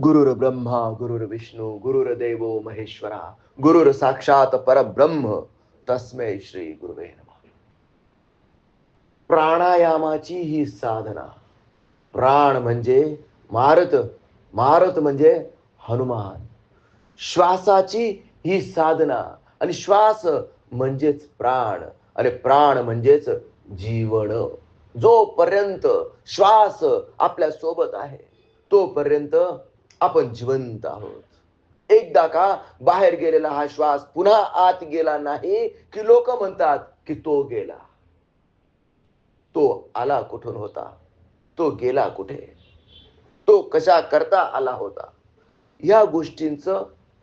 गुरुर ब्रह्मा गुरुर विष्णू गुरुर देवो महेश्वरा गुरुर साक्षात परब्रह्म तस्मै श्री गुरुवे प्राणायामाची ही साधना. प्राण म्हणजे मारत मारत म्हणजे हनुमान. श्वासाची ही साधना आणि श्वास म्हणजेच प्राण आणि प्राण म्हणजेच जीवन. जोपर्यंत श्वास आपल्यासोबत आहे तोपर्यंत आपण जिवंत आहोत. एकदा का बाहेर गेलेला हा श्वास पुन्हा आत गेला नाही की लोक म्हणतात की तो गेला. तो आला कुठून होता? तो गेला कुठे? तो कशा करता आला होता? या गोष्टींच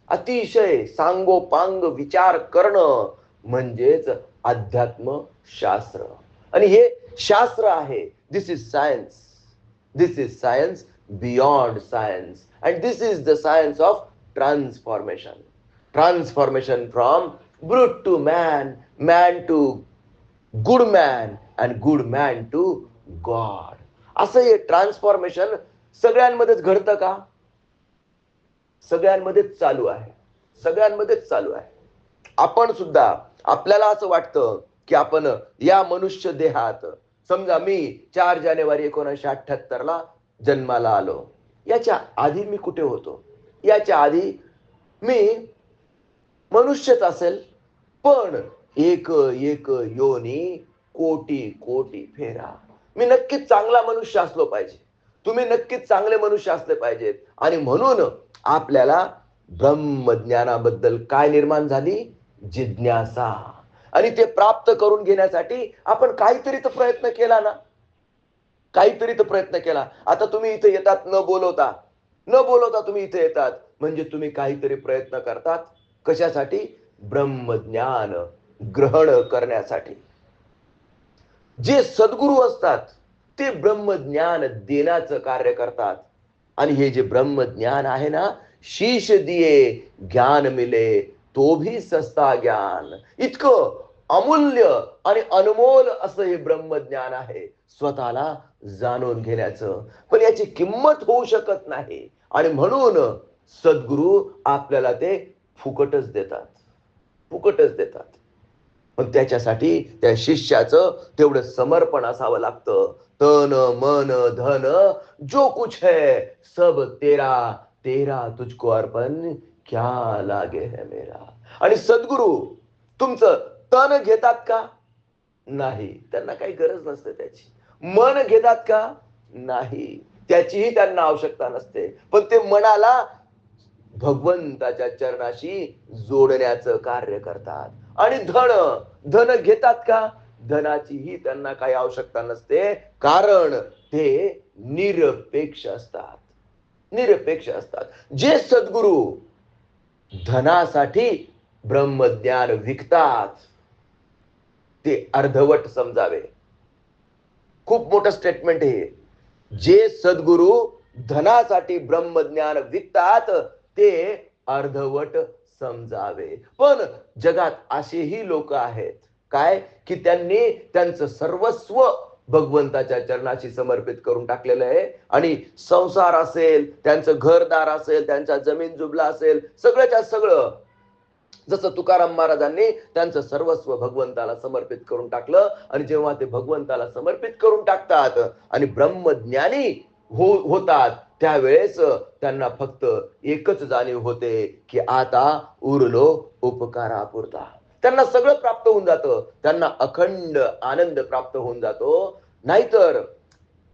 अतिशय सांगोपांग विचार करणं म्हणजेच अध्यात्म शास्त्र. आणि हे शास्त्र आहे. This is science this is science beyond science and this is the science of transformation transformation from brute to man man to good man and good man to god असं हे ट्रान्सफॉर्मेशन सगळ्यांमध्येच घडतं का? सगळ्यांमध्येच चालू आहे. सगळ्यांमध्येच चालू आहे. आपण सुद्धा आपल्याला असं वाटतं की आपण या मनुष्य देहात समजा मी चार जानेवारी एकोणीसशे अठ्याहत्तर ला जन्माला आलो. याच्या आधी मी कुठे होतो? याच्या आधी मी मनुष्यच असेल पण एक एक योनी कोटी कोटी फेरा. मी नक्कीच चांगला मनुष्य असलो पाहिजे. तुम्ही नक्कीच चांगले मनुष्य असले पाहिजेत. आणि म्हणून आपल्याला ब्रह्मज्ञानाबद्दल काय निर्माण झाली? जिज्ञासा. आणि ते प्राप्त करून घेण्यासाठी आपण काहीतरी तर प्रयत्न केला ना. काहीतरी तर प्रयत्न केला. आता तुम्ही इथे येतात न बोलवता. न बोलवता तुम्ही इथे येतात. म्हणजे तुम्ही काहीतरी प्रयत्न करतात. कशासाठी? ब्रह्मज्ञान ग्रहण करण्यासाठी. जे सद्गुरू असतात ते ब्रह्मज्ञान देण्याचं कार्य करतात. आणि हे जे ब्रह्मज्ञान आहे ना शीश दिये ज्ञान मिले तो भी सस्ता ज्ञान. इतकं अमूल्य आणि अनमोल असं हे ब्रह्मज्ञान आहे. स्वतःला जाणून घेण्याचं. पण याची किंमत होऊ शकत नाही. आणि म्हणून सद्गुरू आपल्याला ते फुकटच देतात. फुकटच देतात. पण त्याच्यासाठी त्या शिष्याचं तेवढं समर्पण असावं लागतं. तन मन धन जो कुछ है सब तेरा तेरा तुझको अर्पण क्या लागे है मेरा? आणि सद्गुरु तुमचं तन घेतात का? नाही. त्यांना काही गरज नसते त्याची. मन घेतात का? नाही. त्याचीही त्यांना आवश्यकता नसते. पण ते मनाला भगवंताच्या चरणाशी जोडण्याचं कार्य करतात. आणि धन धन घेतात का? धनाचीही त्यांना काही आवश्यकता नसते. कारण ते निरपेक्ष असतात. निरपेक्ष असतात. जे सद्गुरू धनासाठी ब्रह्मज्ञान विकतात ते अर्धवट समजावे. खूप मोठं स्टेटमेंट हे. जे सद्गुरू धनासाठी ब्रह्मज्ञान विकतात ते अर्धवट समजावे. पण जगात असेही लोक आहेत. काय? की त्यांनी त्यांचं सर्वस्व भगवंताच्या चरणाशी समर्पित करून टाकलेलं आहे. आणि संसार असेल त्यांचं घरदार असेल त्यांचा जमीन जुबला असेल सगळ्याच्या सगळं जसं तुकाराम महाराजांनी त्यांचं सर्वस्व भगवंताला समर्पित करून टाकलं आणि जेव्हा ते भगवंताला समर्पित करून टाकतात आणि ब्रह्मज्ञानी हो होतात त्यावेळेस त्यांना फक्त एकच जाणीव होते की आता उरलो उपकारापुरता. त्यांना सगळं प्राप्त होऊन जातं त्यांना अखंड आनंद प्राप्त होऊन जातो. नाहीतर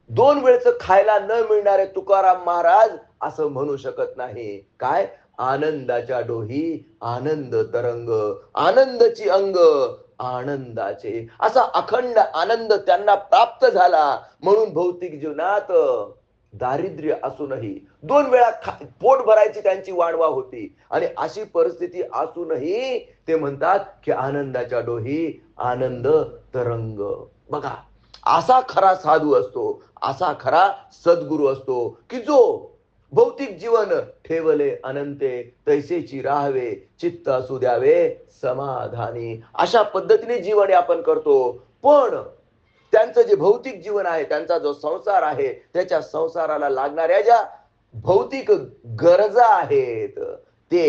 दोन वेळच खायला न मिळणारे तुकाराम महाराज असं म्हणू शकत नाही. काय? आनंदाच्या डोही आनंद तरंग आनंदची अंग आनंदाचे. असा अखंड आनंद त्यांना प्राप्त झाला. म्हणून भौतिक जीवनात दारिद्र्य असूनही दोन वेळा पोट भरायची त्यांची वाणवा होती. आणि अशी परिस्थिती असूनही ते म्हणतात की आनंदाच्या डोही आनंद तरंग. बघा असा खरा साधू असतो असा खरा सद्गुरू असतो की जो भौतिक जीवन ठेवले अनंते तैसेची राहावे चित्त असू द्यावे समाधानी. अशा पद्धतीने जीवन यापन करतो. पण त्यांचं जे भौतिक जीवन आहे त्यांचा जो संसार आहे त्याच्या संसाराला लागणाऱ्या ज्या भौतिक गरजा आहेत ते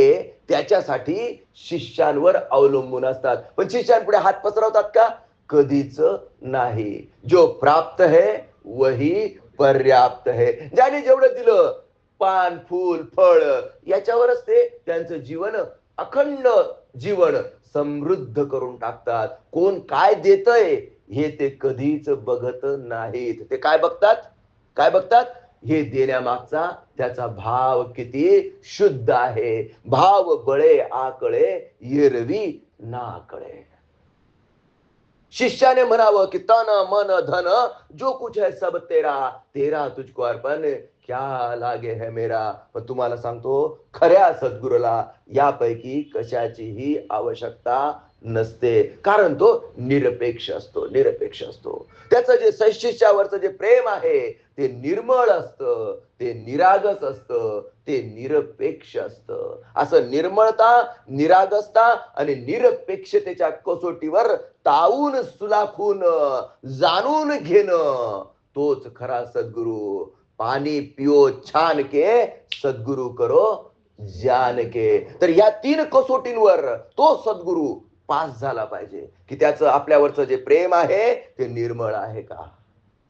त्याच्यासाठी शिष्यांवर अवलंबून असतात. पण शिष्यांपुढे हात पसरवतात का? कधीच नाही. जो प्राप्त है वही पर्याप्त है. ज्याने जेवढं दिलं पान फूल फळ याच्यावरच ते त्यांचं जीवन अखंड जीवन समृद्ध करून टाकतात. कोण काय देतय हे ते कधीच बघत नाहीत. ते काय बघतात? काय बघतात? हे देण्यामागचा त्याचा भाव किती शुद्ध आहे. भाव बळे आकळे येरवी नाकळे. शिष्याने म्हणावं की तन मन धन जो कुछ है सब तेरा. तेरा तुझको अर्पण क्या लागे है मेरा? पण तुम्हाला सांगतो खऱ्या सद्गुरूला यापैकी कशाचीही आवश्यकता नसते. कारण तो निरपेक्ष असतो निरपेक्ष असतो. त्याचं जे सशिष्यावरचं जे प्रेम आहे ते निर्मळ असतं ते निरागस असतं ते निरपेक्ष असतं. असं निर्मळता निरागसता आणि निरपेक्षतेच्या कसोटीवर तावून सुलाखून जाणून घेणं तोच खरा सद्गुरू. पाणी पिओ छान के सद्गुरू करो जान के. तर या तीन कसोटींवर तो सद्गुरू पास झाला पाहिजे. की त्याचं आपल्यावरचं जे प्रेम आहे ते निर्मळ आहे का?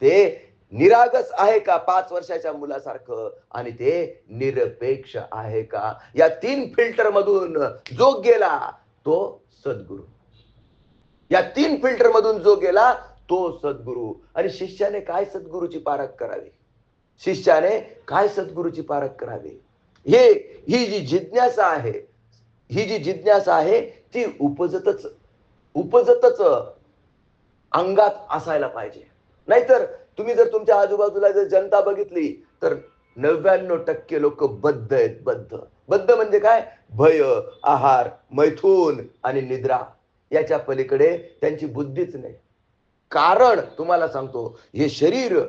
ते निरागस आहे का पाच वर्षाच्या मुलासारखं? आणि ते निरपेक्ष आहे का? या तीन फिल्टर मधून जो गेला तो सद्गुरू. या तीन फिल्टर मधून जो गेला तो सद्गुरू. आणि शिष्याने काय सद्गुरूची पारख करावी? शिष्याने काय सद्गुरूची पारख करावी? हे ही जी जिज्ञासा आहे ही जी जिज्ञासा आहे ती उपजतच उपजतच अंगात असायला पाहिजे. नाहीतर तुम्ही जर तुमच्या आजूबाजूला जर जनता बघितली तर नव्याण्णव टक्के लोक बद्ध आहेत बद्ध. बद्ध म्हणजे काय? भय आहार मैथून आणि निद्रा. याच्या पलीकडे त्यांची बुद्धीच नाही. कारण तुम्हाला सांगतो हे शरीर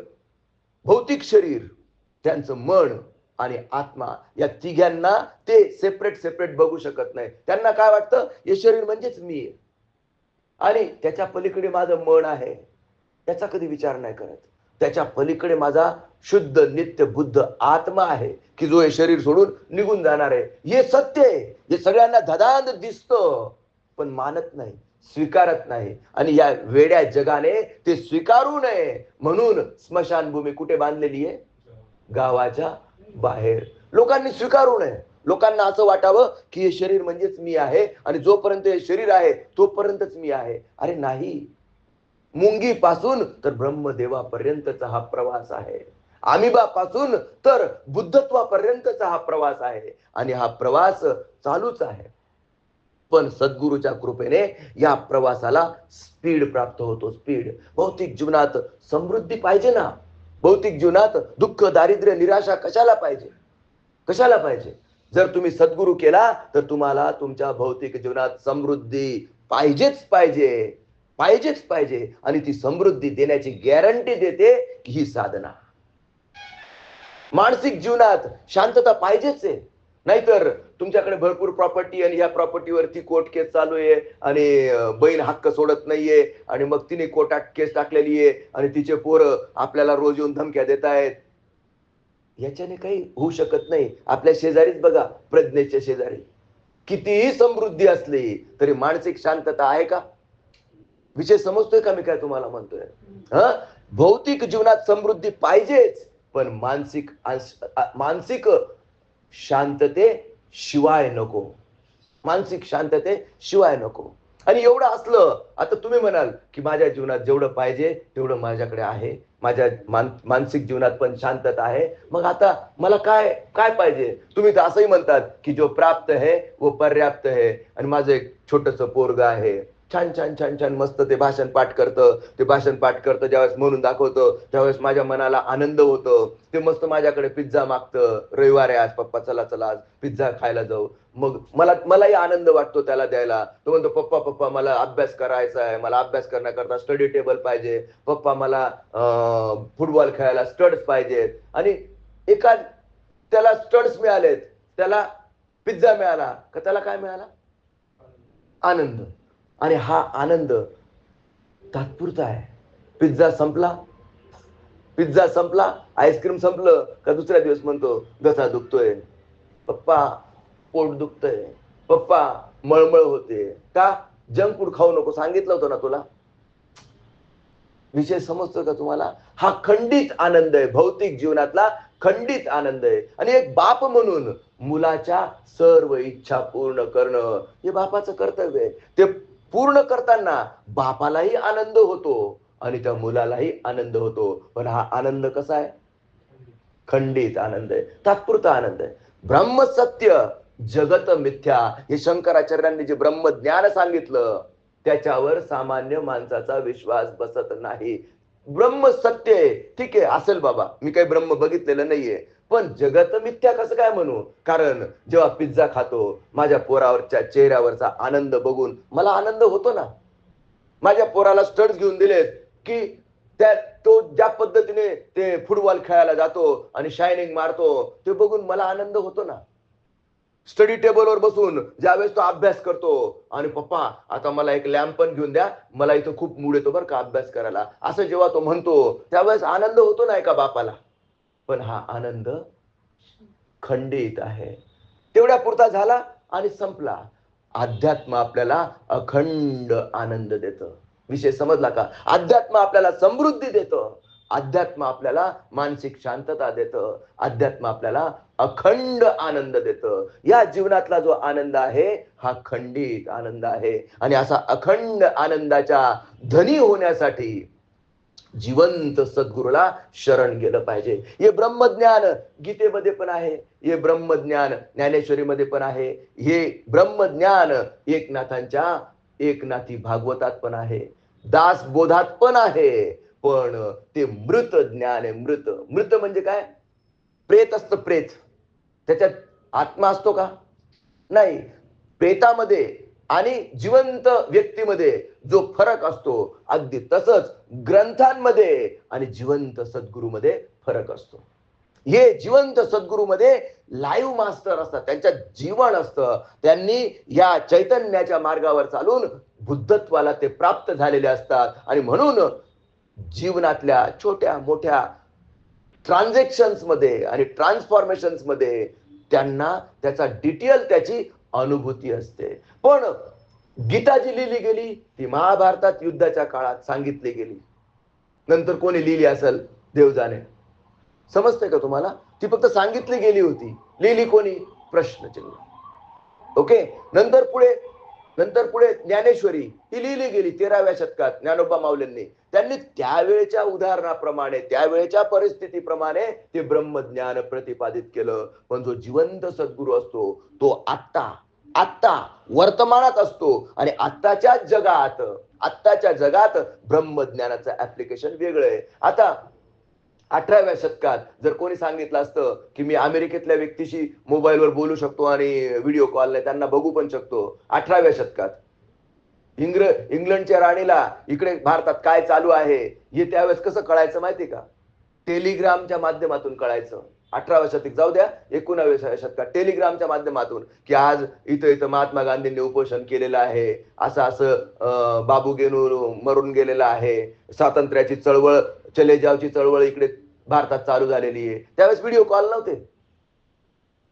भौतिक शरीर त्यांचं मन आणि आत्मा या तिघांना ते सेपरेट सेपरेट बघू शकत नाही. त्यांना काय वाटतं? हे शरीर म्हणजेच मी आहे. आणि त्याच्या पलीकडे माझं मन आहे. त्याचा कधी विचार नाही करत. त्याच्या पलीकडे माझा शुद्ध नित्य बुद्ध आत्मा आहे की जो हे शरीर सोडून निघून जाणार आहे. हे सत्य आहे. हे सगळ्यांना धदांद दिसतं. पण मानत नाही स्वीकारत नाही. आणि या वेड्या जगाने ते स्वीकारू नये. म्हणून स्मशानभूमी कुठे बांधलेली आहे? गावाच्या बाहेर. लोकांनी स्वीकारू नये. लोकांना असं वाटावं की हे शरीर म्हणजेच मी आहे आणि जोपर्यंत हे शरीर आहे तोपर्यंतच मी आहे. अरे नाही. मुंगी पासून तर ब्रह्मदेवापर्यंतचा हा प्रवास आहे. आमिबा पासून तर बुद्धत्वापर्यंतचा हा प्रवास आहे. आणि हा प्रवास चालूच आहे. पण सद्गुरूच्या कृपेने या प्रवासाला स्पीड प्राप्त होतो. स्पीड. भौतिक जीवनात समृद्धी पाहिजे ना. भौतिक जीवनात दुःख दारिद्र्य निराशा कशाला पाहिजे? कशाला पाहिजे? जर तुम्ही सद्गुरू केला तर तुम्हाला तुमच्या भौतिक जीवनात समृद्धी पाहिजेच पाहिजे. पाहिजेच पाहिजे. आणि ती समृद्धी देण्याची गॅरंटी देते की ही साधना. मानसिक जीवनात शांतता पाहिजेच आहे. नाहीतर तुमच्याकडे भरपूर प्रॉपर्टी आणि या प्रॉपर्टीवरती कोर्ट केस चालू आहे आणि बहीण हक्क सोडत नाहीये आणि मग तिने कोर्टात केस टाकलेली आहे आणि तिचे पोरं आपल्याला रोज येऊन धमक्या देत आहेत. याच्याने काही होऊ शकत नाही. आपल्या शेजारीच बघा प्रज्ञेच्या शेजारी. कितीही समृद्धी असली तरी मानसिक शांतता आहे का? विषय समजतोय का मी काय तुम्हाला म्हणतोय? हा? भौतिक जीवनात समृद्धी पाहिजेच पण मानसिक मानसिक शांतते शिवाय नको. मानसिक शांतते शिवाय नको. आणि एवढं असलं आता तुम्ही म्हणाल की माझ्या जीवनात जेवढं पाहिजे तेवढं माझ्याकडे आहे. माझ्या मान मानसिक जीवनात पण शांतता आहे. मग आता मला काय काय पाहिजे? तुम्ही तर असंही म्हणतात की जो प्राप्त है वो पर्याप्त है आणि माझं एक छोटस पोरग आहे. छान छान छान छान मस्त ते भाषण पाठ करतं. ते भाषण पाठ करतं ज्यावेळेस म्हणून दाखवतं त्यावेळेस माझ्या मनाला आनंद होतो. ते मस्त माझ्याकडे पिझ्झा मागतं. रविवार आहे आज पप्पा चला चला आज पिझ्झा खायला जाऊ. मग मला मलाही आनंद वाटतो त्याला द्यायला. तो म्हणतो पप्पा पप्पा मला अभ्यास करायचा आहे. मला अभ्यास करण्याकरता स्टडी टेबल पाहिजे. पप्पा मला फुटबॉल खेळायला स्टड्स पाहिजेत. आणि एका त्याला स्टड्स मिळालेत. त्याला पिझ्झा मिळाला. का त्याला काय मिळाला? आनंद. आणि हा आनंद तात्पुरता आहे. पिझ्झा संपला. पिझ्झा संपला. आईस्क्रीम संपलं का दुसऱ्या दिवस म्हणतो घसा दुखतोय. पप्पा पोट दुखतंय. पप्पा मळमळ होते. का? जंक फूड खाऊ नको. सांगितलं होतं ना तुला? विषय समजतो का तुम्हाला? हा खंडित आनंद आहे. भौतिक जीवनातला खंडित आनंद आहे. आणि एक बाप म्हणून मुलाच्या सर्व इच्छा पूर्ण करणं हे बापाचं कर्तव्य आहे. ते पूर्ण करताना बापालाही आनंद होतो आणि त्या मुलालाही आनंद होतो. पण हा आनंद कसा आहे? खंडित आनंद आहे. तात्पुरता आनंद आहे. ब्रह्मसत्य जगत मिथ्या हे शंकराचार्यांनी जे ब्रह्मज्ञान सांगितलं त्याच्यावर सामान्य माणसाचा विश्वास बसत नाही. ब्रह्म सत्य आहे. ठीक आहे असेल बाबा. मी काही ब्रह्म बघितलेलं नाहीये. पण जगत मिथ्या कसं काय म्हणू? कारण जेव्हा पिझ्झा खातो माझ्या पोरावरच्या चेहऱ्यावरचा आनंद बघून मला आनंद होतो ना. माझ्या पोराला स्टड्स घेऊन दिलेत की त्या तो ज्या पद्धतीने ते फुटबॉल खेळायला जातो आणि शायनिंग मारतो ते बघून मला आनंद होतो ना. स्टडी टेबलवर बसून ज्यावेळेस तो अभ्यास करतो आणि पप्पा आता मला एक लॅम्प पण घेऊन द्या मला इथं खूप मूड येतो बरं का अभ्यास करायला. असं जेव्हा तो म्हणतो त्यावेळेस आनंद होतो ना एका बापाला. पण हा आनंद खंडित आहे. तेवढ्या पुरता झाला आणि संपला. अध्यात्म आपल्याला अखंड आनंद देतं. विषय समजला का? अध्यात्म आपल्याला समृद्धी देतं. अध्यात्म आपल्याला मानसिक शांतता देतं. अध्यात्म आपल्याला अखंड आनंद देतं. या जीवनातला जो आनंद आहे हा खंडित आनंद आहे. आणि असा अखंड आनंदाच्या धनी होण्यासाठी जिवंत सद्गुरूला शरण गेलं पाहिजे. हे ब्रह्मज्ञान गीतेमध्ये पण आहे हे ब्रह्मज्ञान ज्ञानेश्वरीमध्ये पण आहे हे ब्रह्मज्ञान एकनाथांच्या एकनाथी भागवतात पण आहे दास बोधात पण आहे पण ते मृत ज्ञान आहे मृत. मृत म्हणजे काय? प्रेत असतं प्रेत. त्याच्यात आत्मा असतो का? नाही. प्रेतामध्ये आणि जिवंत व्यक्तीमध्ये जो फरक असतो अगदी तसंच ग्रंथांमध्ये आणि जिवंत सद्गुरूमध्ये फरक असतो. हे जिवंत सद्गुरूमध्ये लाईव्ह मास्टर असतात. त्यांच्या जीवन असतं. त्यांनी या चैतन्याच्या मार्गावर चालून बुद्धत्वाला ते प्राप्त झालेले असतात. आणि म्हणून जीवनातल्या छोट्या मोठ्या ट्रान्झॅक्शन्समध्ये आणि ट्रान्सफॉर्मेशन्समध्ये त्यांना त्याचा डिटेल त्याची अनुभूती असते. पण गीता जी लिहिली गेली ती महाभारतात युद्धाच्या काळात सांगितली गेली. नंतर कोणी लिहिली असेल देवजाने? समजते का तुम्हाला? ती फक्त सांगितली गेली होती. लिहिली कोणी? प्रश्नचिन्ह. ओके? नंतर पुढे नंतर पुढे ज्ञानेश्वरी ही लिहिली गेली तेराव्या शतकात ज्ञानोबा माऊलींनी. त्यांनी त्यावेळेच्या उदाहरणाप्रमाणे त्यावेळेच्या परिस्थितीप्रमाणे ते ब्रह्मज्ञान प्रतिपादित केलं. पण जो जिवंत सद्गुरू असतो तो आत्ता आत्ता वर्तमानात असतो. आणि आत्ताच्या जगात आत्ताच्या जगात ब्रह्मज्ञानाचं ऍप्लिकेशन वेगळं आहे. आता अठराव्या शतकात जर कोणी सांगितलं असतं की मी अमेरिकेतल्या व्यक्तीशी मोबाईलवर बोलू शकतो आणि व्हिडिओ कॉलने त्यांना बघू पण शकतो. अठराव्या शतकात इंग्र इंग्लंडच्या राणीला इकडे भारतात काय चालू आहे हे त्यावेळेस कसं कळायचं माहिती का? टेलिग्रामच्या माध्यमातून कळायचं. अठराव्या शतक जाऊ द्या एकोणाव्या शतकात टेलिग्रामच्या माध्यमातून की आज इथं इथं महात्मा गांधींनी उपोषण केलेलं आहे असं असं बाबू गेनू मरून गेलेला आहे स्वातंत्र्याची चळवळ चले जावची चळवळ इकडे भारतात चालू झालेली आहे. त्यावेळेस व्हिडिओ कॉल नव्हते.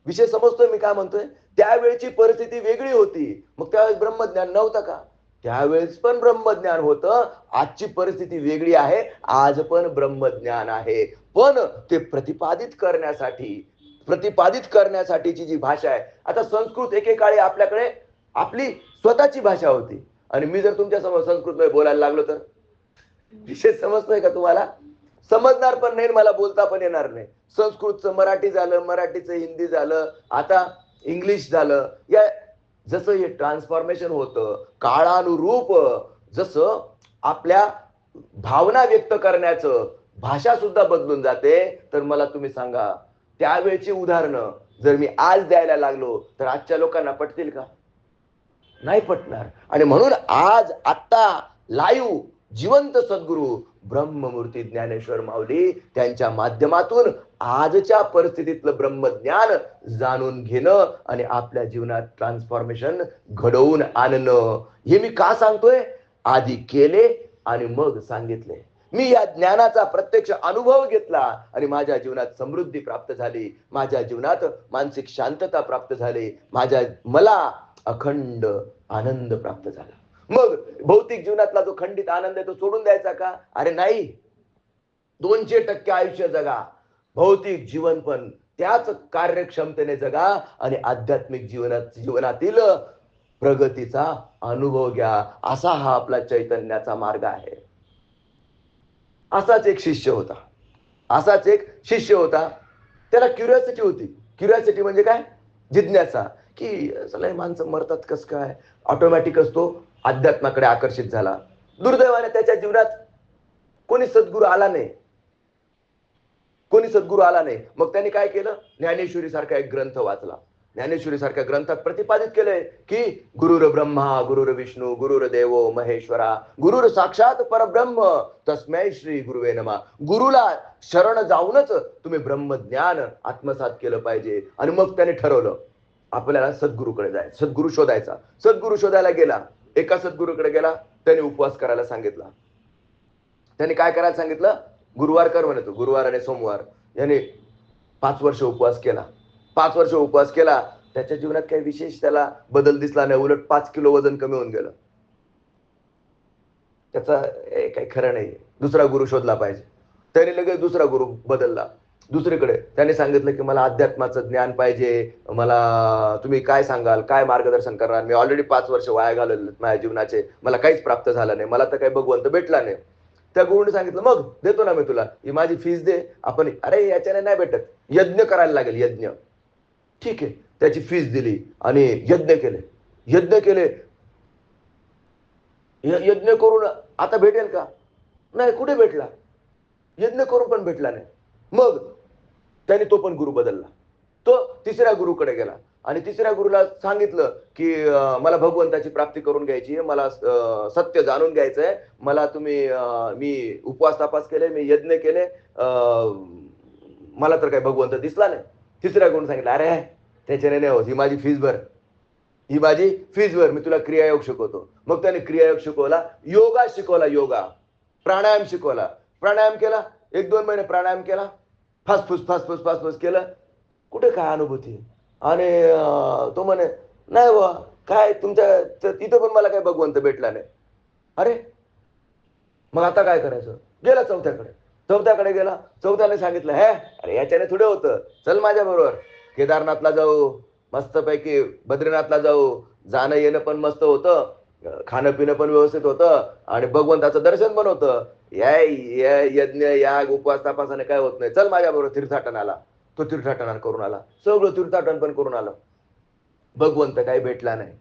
विषय समजतोय मी काय म्हणतोय? त्यावेळेची परिस्थिती वेगळी होती. मग त्यावेळेस ब्रह्मज्ञान नव्हतं का? त्यावेळेस पण ब्रह्मज्ञान होतं. आजची परिस्थिती वेगळी आहे. आज पण ब्रह्मज्ञान आहे. पण ते प्रतिपादित करण्यासाठी प्रतिपादित करण्यासाठीची जी भाषा आहे आता संस्कृत एकेकाळी आपल्याकडे आपली स्वतःची भाषा होती. आणि मी जर तुमच्यासमोर संस्कृत बोलायला लागलो तर? विषय समजतोय का तुम्हाला? समजणार पण नाही मला बोलता पण येणार नाही. संस्कृतचं मराठी झालं मराठीचं हिंदी झालं आता इंग्लिश झालं. या जसं हे ट्रान्सफॉर्मेशन होतं काळानुरूप जसं आपल्या भावना व्यक्त करण्याचं भाषा सुद्धा बदलून जाते. तर मला तुम्ही सांगा त्यावेळची उदाहरणं जर मी आज द्यायला लागलो तर आजच्या लोकांना पटतील का? नाही पटणार. आणि म्हणून आज आत्ता लाईव्ह जिवंत सद्गुरू ब्रह्ममूर्ती ज्ञानेश्वर माऊली त्यांच्या माध्यमातून आजच्या परिस्थितीतलं ब्रह्मज्ञान जाणून घेणं आणि आपल्या जीवनात ट्रान्सफॉर्मेशन घडवून आणणं. हे मी का सांगतोय? आधी केले आणि मग सांगितले. मी या ज्ञानाचा प्रत्यक्ष अनुभव घेतला आणि माझ्या जीवनात समृद्धी प्राप्त झाली. माझ्या जीवनात मानसिक शांतता प्राप्त झाली. माझ्या मला अखंड आनंद प्राप्त झाला. मग भौतिक जीवनातला जो खंडित आनंद आहे तो सोडून द्यायचा का? अरे नाही. दोनशे टक्के आयुष्य जगा. भौतिक जीवन पण त्याच कार्यक्षमतेने जगा आणि आध्यात्मिक जीवनात जीवनातील प्रगतीचा अनुभव घ्या. असा हा आपला चैतन्याचा मार्ग आहे. असाच एक शिष्य होता. असाच एक शिष्य होता. त्याला क्युरियोसिटी होती. क्युरियोसिटी म्हणजे काय? जिज्ञासा. की चला माणसं मरतात कस काय? ऑटोमॅटिकच तो अध्यात्माकडे आकर्षित झाला. दुर्दैवाने त्याच्या जीवनात कोणी सद्गुरू आला नाही. कोणी सद्गुरू आला नाही. मग त्यांनी काय केलं? ज्ञानेश्वरी सारखा एक ग्रंथ वाचला. ज्ञानेश्वरी सारख्या ग्रंथात प्रतिपादित केलंय की गुरुर ब्रह्मा गुरुर विष्णू गुरुर देव महेश्वरा गुरुर साक्षात परब्रह्म तस्मय श्री गुरुवे नमा. गुरुला शरण जाऊनच तुम्ही ब्रह्मज्ञान आत्मसात केलं पाहिजे. आणि मग त्याने ठरवलं आपल्याला सद्गुरूकडे जायचं सद्गुरू शोधायचा. सद्गुरू शोधायला गेला. एका सद्गुरूकडे गेला. त्याने उपवास करायला सांगितला. त्याने काय करायला सांगितलं? गुरुवार कर म्हणतो गुरुवार आणि सोमवार. याने पाच वर्ष उपवास केला. पाच वर्ष उपवास केला त्याच्या जीवनात काही विशेष त्याला बदल दिसला नाही. उलट पाच किलो वजन कमी होऊन गेलं. त्याचा काही खरं नाही दुसरा गुरु शोधला पाहिजे. त्याने लगेच दुसरा गुरु बदलला. दुसरीकडे त्याने सांगितलं की मला अध्यात्माचं ज्ञान पाहिजे. मला तुम्ही काय सांगाल? काय मार्गदर्शन करणार? मी ऑलरेडी पाच वर्ष वाया घालवले माझ्या जीवनाचे. मला काहीच प्राप्त झालं नाही. मला तर काही भगवंत भेटला नाही. त्या गुरुने सांगितलं मग देतो ना मी तुला. ही माझी फीस दे. आपण अरे याच्याने नाही भेटत. यज्ञ करायला लागेल यज्ञ. ठीक आहे. त्याची फीस दिली आणि यज्ञ केले. यज्ञ केले. यज्ञ करून आता भेटेल का? नाही कुठे भेटला? यज्ञ करून पण भेटला नाही. मग त्याने तो पण गुरु बदलला. तो तिसऱ्या गुरुकडे गेला. आणि तिसऱ्या गुरुला सांगितलं की मला भगवंताची प्राप्ती करून घ्यायची आहे मला सत्य जाणून घ्यायचंय मला तुम्ही मी उपवास तपास केले मी यज्ञ केले मला तर काही भगवंत दिसला नाही. तिसऱ्या गुरुने सांगितलं अरे त्याच्याने नाही होत ही माझी फीज भर. ही माझी फीज भर मी तुला क्रियायोग शिकवतो. मग त्याने क्रियायोग शिकवला योगा शिकवला योगा. प्राणायाम शिकवला. प्राणायाम केला एक दोन महिने प्राणायाम केला फासफूस फासफूस फासफूस केलं. कुठे काय अनुभूती? आणि तो म्हणे नाही बा काय तुमच्या तिथं पण मला काय भगवंत भेटला नाही. अरे मग आता काय करायचं? गेला चौथ्याकडे. चौथ्याकडे गेला? चौथ्याने सांगितलं हे अरे याच्याने थोडं होतं. चल माझ्या बरोबर. केदारनाथला जाऊ. मस्तपैकी बद्रीनाथला जाऊ. जाणं येणं पण मस्त होतं. खाणं पिणं पण व्यवस्थित होतं. आणि भगवंताचं दर्शन पण होतं. या यज्ञ या उपवास तपासाने काय होत नाही. चल माझ्या बरोबर तीर्थाटनाला. तो तीर्थाटन करून आला. सगळं तीर्थाटन पण करून आलं. भगवंत काही भेटला नाही.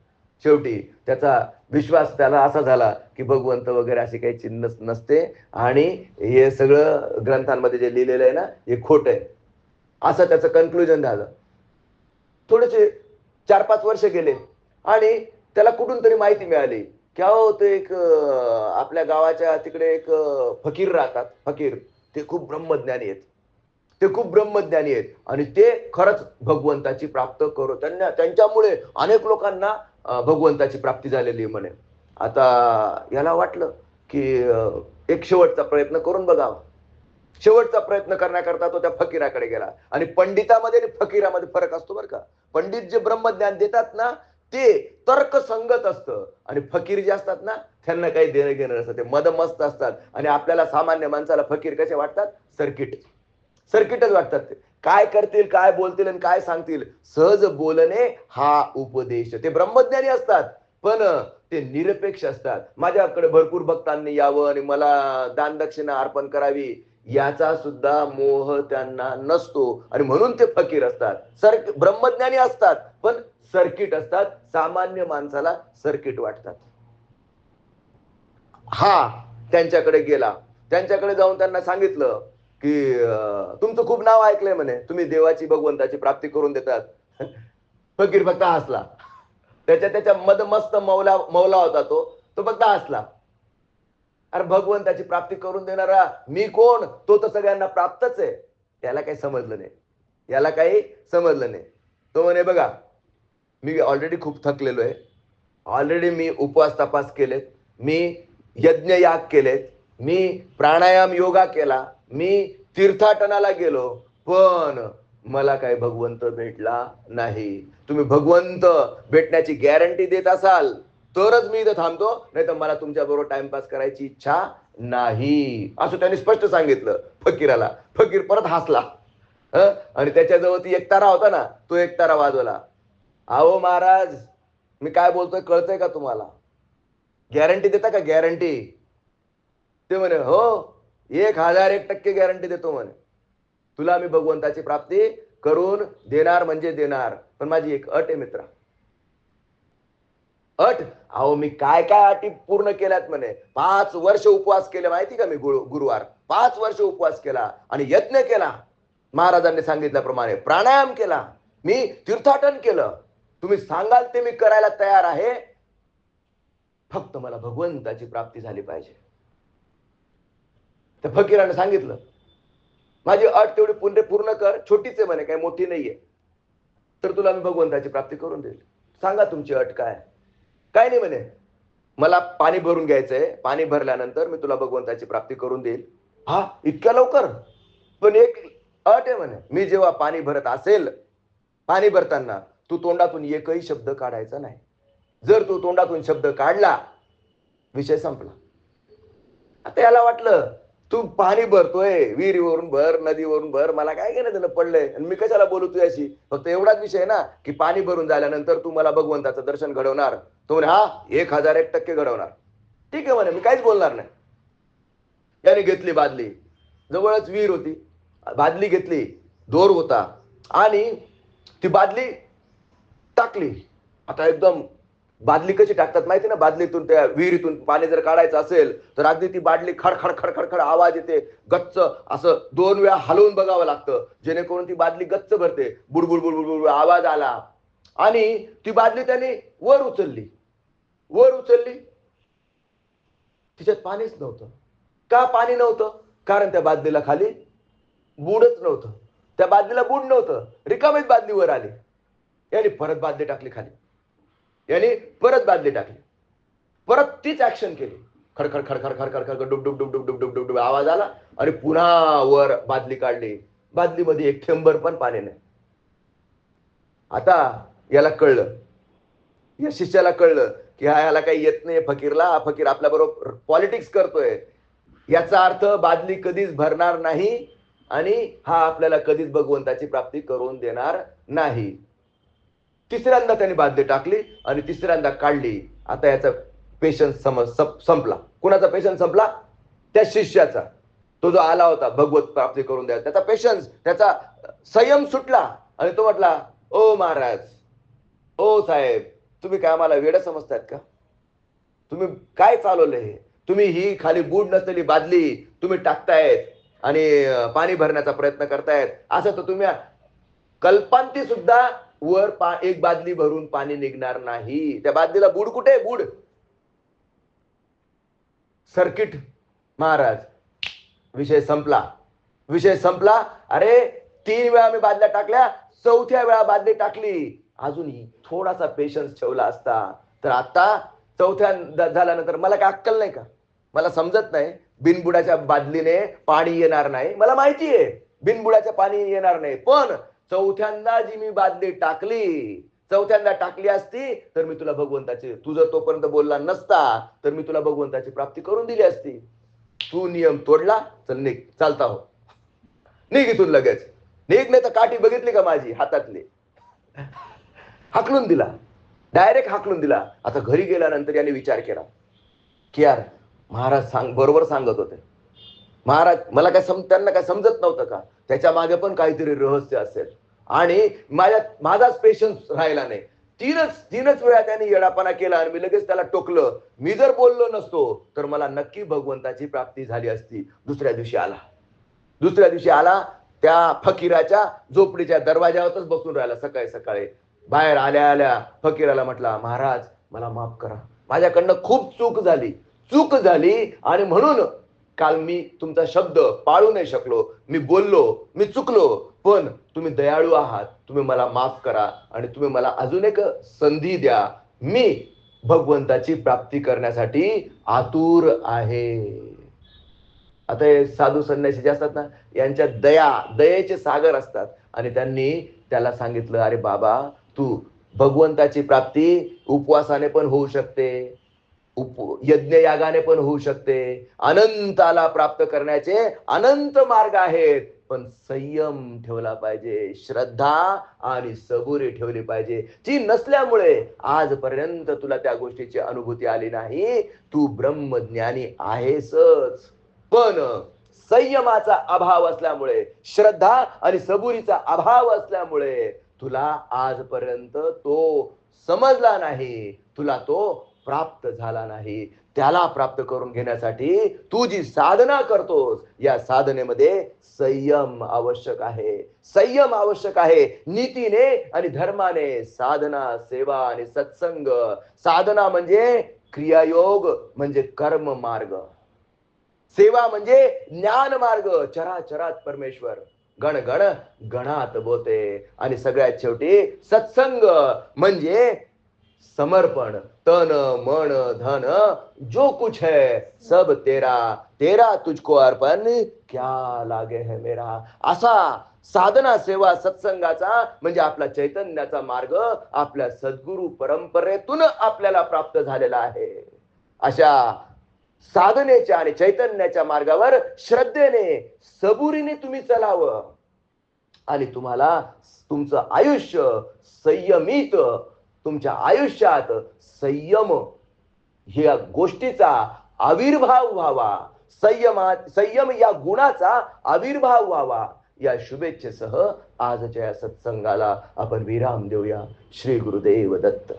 शेवटी त्याचा विश्वास त्याला असा झाला की भगवंत वगैरे अशी काही चिन्ह नसते. आणि हे सगळं ग्रंथांमध्ये जे लिहिलेलं आहे ना हे खोट आहे. असं त्याचं कन्क्लुजन झालं. थोडेसे चार पाच वर्ष गेले. आणि त्याला कुठून तरी माहिती मिळाली की अहो ते एक आपल्या गावाच्या तिकडे एक फकीर राहतात. फकीर. ते खूप ब्रह्मज्ञानी आहेत. ते खूप ब्रह्मज्ञानी आहेत. आणि ते खरंच भगवंताची प्राप्त करू. त्यांना त्यांच्यामुळे अनेक लोकांना भगवंताची प्राप्ती झालेली आहे म्हणे. आता याला वाटलं की एक शेवटचा प्रयत्न करून बघावा. शेवटचा प्रयत्न करण्याकरता तो त्या फकीराकडे गेला. आणि पंडितामध्ये आणि फकीरामध्ये फरक असतो बरं का. पंडित जे ब्रह्मज्ञान देतात ना ते तर्कसंगत असतं. आणि फकीर जे असतात ना त्यांना काही देणं घेणं नसतं. ते मदमस्त असतात. आणि आपल्याला सामान्य माणसाला फकीर कसे वाटतात? सर्किट. सर्किटच वाटतात. ते काय करतील काय बोलतील आणि काय सांगतील? सहज बोलणे हा उपदेश. ते ब्रह्मज्ञानी असतात पण ते निरपेक्ष असतात. माझ्याकडे भरपूर भक्तांनी यावं आणि मला दानदक्षिणा अर्पण करावी याचा सुद्धा मोह त्यांना नसतो. आणि म्हणून ते फकीर असतात. सर ब्रह्मज्ञानी असतात पण सर्किट असतात. सामान्य माणसाला सर्किट वाटतात. हा त्यांच्याकडे गेला. त्यांच्याकडे जाऊन त्यांना सांगितलं की तुमचं खूप नाव ऐकलंय म्हणे. तुम्ही देवाची भगवंताची प्राप्ती करून देतात. फकीर फक्त हसला. त्याच्या त्याच्या मदमस्त मौला मौला होता तो. तो फक्त हसला. अरे भगवंताची प्राप्ती करून देणारा मी कोण? तो तर सगळ्यांना प्राप्तच आहे. त्याला काही समजलं नाही. याला काही समजलं नाही. तो म्हणे बघा मी ऑलरेडी खूप थकलेलो आहे. ऑलरेडी मी उपवास तपास केलेत. मी यज्ञ याग केलेत. मी प्राणायाम योगा केला. मी तीर्थाटनाला गेलो पण मला काही भगवंत भेटला नाही. तुम्ही भगवंत भेटण्याची गॅरंटी देत असाल तरच मी इथं थांबतो नाही तर मला तुमच्या बरोबर टाइमपास करायची इच्छा नाही. असं त्यांनी स्पष्ट सांगितलं फकीराला. फकीर परत हसला. आणि त्याच्याजवळ ती एकतारा होता ना तो एकतारा वाजवला. अहो महाराज मी काय बोलतोय कळतंय का तुम्हाला? गॅरंटी देता का गॅरंटी ते म्हणे हो. एक हजार एक टक्के गॅरंटी देतो म्हणे. तुला मी भगवंताची प्राप्ती करून देणार म्हणजे देणार. पण माझी एक अट आहे मित्रा. अट? अहो मी काय काय अटी पूर्ण केल्यात म्हणे. पाच वर्ष उपवास केले माहिती का मी गुरुवार? पाच वर्ष उपवास केला आणि यत्न केला. महाराजांनी सांगितल्याप्रमाणे प्राणायाम केला. मी तीर्थाटन केलं. तुम्ही सांगाल ते मी करायला तयार आहे. फक्त मला भगवंताची प्राप्ती झाली पाहिजे. त्या फकीरानं सांगितलं माझी अट तेवढी पुण्य पूर्ण कर छोटीच आहे म्हणे काही मोठी नाहीये. तर तुला मी भगवंताची प्राप्ती करून देईल. सांगा तुमची अट काय काय नाही म्हणे मला पाणी भरून घ्यायचंय. पाणी भरल्यानंतर मी तुला भगवंताची प्राप्ती करून देईल. हा इतक्या लवकर? पण एक अट आहे म्हणे मी जेव्हा पाणी भरत असेल पाणी भरताना तू तोंडातून एकही शब्द काढायचा नाही. जर तू तोंडातून शब्द काढला विषय संपला. आता याला वाटलं तू पाणी भरतोय विहिरीवरून भर नदीवरून भर मला काय घेणं त्यानं पडलंय? आणि मी कशाला बोलू तुझ्याशी? फक्त एवढाच विषय आहे ना की पाणी भरून झाल्यानंतर तू मला भगवंताचं दर्शन घडवणार. तो म्हणे हा एक हजार एक टक्के घडवणार. ठीक आहे म्हणे मी काहीच बोलणार नाही. याने घेतली बादली. जवळच विहीर होती. बादली घेतली दोर होता. आणि ती बादली टाकली. आता एकदम बादली कशी टाकतात माहिती ना? बादलीतून त्या विहिरीतून पाणी जर काढायचं असेल तर अगदी ती बादली खडखड खडखड खड आवाज येते. गच्च असं दोन वेळा हलवून बघावं लागतं. जेणेकरून ती बादली गच्च भरते. बुडबुड बुडबुड बुडबुड आवाज आला. आणि ती बादली त्याने वर उचलली. वर उचलली. तिच्यात पाणीच नव्हतं. का पाणी नव्हतं? कारण त्या बादलीला खाली बुडच नव्हतं. त्या बादलीला बुड नव्हतं. रिकामीच बादली वर आली. याने परत बादली टाकली खाली. याने परत बादली टाकली. परत तीच ऍक्शन केली. खडखड खडखड खडखड खडखड डुब डुब डुब डुब डुब डुब डुब आवाज आला आणि पुन्हा वर बादली काढली. बादलीमध्ये एक थेंबर पण पाणी नाही. आता याला कळलं. या शिष्याला कळलं की हा याला काही येत नाही. फकीरला हा फकीर आपल्या बरोबर पॉलिटिक्स करतोय. याचा अर्थ बादली कधीच भरणार नाही आणि हा आपल्याला कधीच भगवंताची प्राप्ती करून देणार नाही. तिसऱ्यांदा त्याने बाध्य टाकली आणि तिसऱ्यांदा काढली. आता याचा पेशन्स संपला. कुणाचा पेशन्स संपला? त्या शिष्याचा. तो जो आला होता भगवत प्राप्ती करून द्या त्याचा पेशन्स त्याचा संयम सुटला आणि तो म्हटला ओ महाराज ओ साहेब तुम्ही काय आम्हाला वेड समजतायत का? तुम्ही काय चालवलं हे? तुम्ही ही खाली बूड नसलेली बादली तुम्ही टाकतायत आणि पाणी भरण्याचा प्रयत्न करतायत. असं तर तुम्ही कल्पांती सुद्धा वर पा एक बादली भरून पाणी निघणार नाही. त्या बादलीला बुड कुठे आहे? बुड. सर्किट. महाराज विषय संपला. विषय संपला. अरे तीन वेळा मी बादल्या टाकल्या चौथ्या वेळा बादली टाकली. अजून थोडासा पेशन्स ठेवला असता. तर आता चौथ्या झाल्यानंतर मला काय अक्कल नाही का? मला समजत नाही बिनबुडाच्या बादलीने पाणी येणार नाही. मला माहिती आहे बिनबुडाच्या पाणी येणार नाही. पण चौथ्यांदा जी मी बादली टाकली चौथ्यांदा टाकली असती तर मी तुला भगवंताची तू जर तोपर्यंत बोलला नसता तर मी तुला भगवंताची प्राप्ती करून दिली असती. तू नियम तोडला चल निघ चालता हो. निघ इथून लगेच. निघ नाही तर काठी बघितली का माझी हातातली? हाकलून दिला. डायरेक्ट हाकलून दिला. आता घरी गेल्यानंतर याने विचार केला. की यार महाराज सांग बरोबर सांगत होते. महाराज मला काय सम त्यांना काय समजत नव्हतं का? त्याच्यामागे पण काहीतरी रहस्य असेल. आणि माझ्या माझाच पेशन्स राहिला नाही. तीनच तीनच वेळा त्याने येडापणा केला आणि मी लगेच त्याला टोकलं. मी जर बोललो नसतो तर मला नक्की भगवंताची प्राप्ती झाली असती. दुसऱ्या दिवशी आला. दुसऱ्या दिवशी आला त्या फकीराच्या झोपडीच्या दरवाजावरच बसून राहिला सकाळी सकाळी. बाहेर आल्या आल्या फकीराला म्हटला महाराज मला माफ करा. माझ्याकडनं खूप चूक झाली. चूक झाली आणि म्हणून काल मी तुमचा शब्द पाळू नाही शकलो. मी बोललो मी चुकलो. पण तुम्ही दयाळू आहात. तुम्ही मला माफ करा आणि तुम्ही मला अजून एक संधी द्या. मी भगवंताची प्राप्ती करण्यासाठी आतुर आहे. आता हे साधू संन्यासी जे असतात ना यांच्या दया दयेचे सागर असतात. आणि त्यांनी त्याला सांगितलं अरे बाबा तू भगवंताची प्राप्ती उपवासाने पण होऊ शकते. उप यज्ञयागाने पण होऊ शकते. अनंताला प्राप्त करण्याचे अनंत मार्ग आहेत. पण संयम ठेवला पाहिजे श्रद्धा आणि सबुरी ठेवली पाहिजे. जी नसल्यामुळे आजपर्यंत तुला त्या गोष्टीची अनुभूती आली नाही. तू ब्रह्मज्ञानी आहेसच. पण संयमाचा अभाव असल्यामुळे श्रद्धा आणि सबुरीचा अभाव असल्यामुळे तुला आजपर्यंत तो समजला नाही. तुला तो प्राप्त झाला नाही त्याला प्राप्त करून घेण्यासाठी तू जी साधना करतोस या साधनेमध्ये संयम आवश्यक आहे. संयम आवश्यक आहे. नीतीने आणि धर्माने साधना सेवा आणि सत्संग. साधना म्हणजे क्रियायोग म्हणजे कर्म मार्ग. सेवा म्हणजे ज्ञान मार्ग. चराचरात परमेश्वर गण गण गणात बोते आणि सगळ्यात शेवटी सत्संग म्हणजे समर्पण तन मन धन जो कुछ है सब तेरा तेरा तुझको अर्पण क्या लागे है मेरा? असा साधना सेवा सत्संगाचा म्हणजे आपला चैतन्याचा मार्ग आपल्या सद्गुरु परंपरेतून आपल्याला प्राप्त झालेला आहे. अशा साधनेच्या आणि चैतन्याच्या मार्गावर श्रद्धेने सबुरीने तुम्ही चलावं. आणि तुम्हाला तुमचं आयुष्य संयमित तुमच्या आयुष्यात संयम ह्या गोष्टीचा आविर्भाव व्हावा. संयमात संयम या गुणाचा आविर्भाव व्हावा. या शुभेच्छेसह आजच्या या सत्संगाला आपण विराम देऊया. श्री गुरुदेव दत्त.